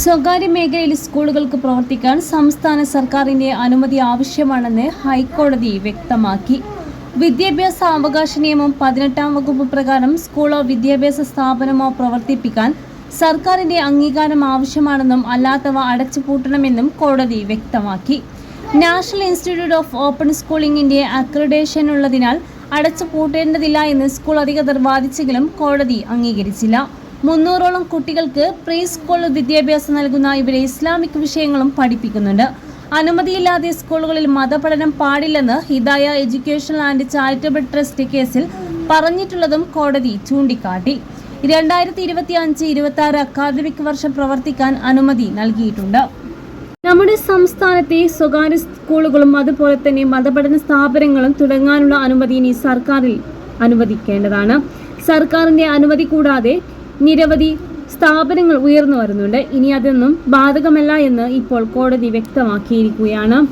സ്വകാര്യ മേഖലയിൽ സ്കൂളുകൾക്ക് പ്രവർത്തിക്കാൻ സംസ്ഥാന സർക്കാരിന്റെ അനുമതി ആവശ്യമാണെന്ന് ഹൈക്കോടതി വ്യക്തമാക്കി. വിദ്യാഭ്യാസ അവകാശ നിയമം പതിനെട്ടാം വകുപ്പ് പ്രകാരം സ്കൂളോ വിദ്യാഭ്യാസ സ്ഥാപനമോ പ്രവർത്തിപ്പിക്കാൻ സർക്കാരിന്റെ അംഗീകാരം ആവശ്യമാണെന്നും അല്ലാത്തവ അടച്ചുപൂട്ടണമെന്നും കോടതി വ്യക്തമാക്കി. നാഷണൽ ഇൻസ്റ്റിറ്റ്യൂട്ട് ഓഫ് ഓപ്പൺ സ്കൂളിംഗിന്റെ അക്രഡേഷൻ ഉള്ളതിനാൽ അടച്ചുപൂട്ടേണ്ടതില്ല എന്ന് സ്കൂൾ അധികൃതർ വാദിച്ചെങ്കിലും കോടതി അംഗീകരിച്ചില്ല. മുന്നൂറോളം കുട്ടികൾക്ക് പ്രീ സ്കൂൾ വിദ്യാഭ്യാസം നൽകുന്ന ഇവരെ ഇസ്ലാമിക് വിഷയങ്ങളും പഠിപ്പിക്കുന്നുണ്ട്. അനുമതിയില്ലാതെ സ്കൂളുകളിൽ മതപഠനം പാടില്ലെന്ന് Hidaya education and charitable trust കേസിൽ പറഞ്ഞിട്ടുള്ളതും കോടതി ചൂണ്ടിക്കാട്ടി. രണ്ടായിരത്തി ഇരുപത്തി അഞ്ച് ഇരുപത്തി ആറ് അക്കാദമിക് വർഷം പ്രവർത്തിക്കാൻ അനുമതി നൽകിയിട്ടുണ്ട്. നമ്മുടെ സംസ്ഥാനത്തെ സ്വകാര്യ സ്കൂളുകളും അതുപോലെ തന്നെ മതപഠന സ്ഥാപനങ്ങളും തുടങ്ങാനുള്ള അനുമതി ഇനി സർക്കാരിൽ അനുവദിക്കേണ്ടതാണ്. സർക്കാരിന്റെ അനുമതി കൂടാതെ നിരവധി സ്ഥാപനങ്ങൾ ഉയർന്നു വരുന്നുണ്ട്. ഇനി അതൊന്നും ബാധകമല്ല എന്ന് ഇപ്പോൾ കോടതി വ്യക്തമാക്കിയിരിക്കുകയാണ്.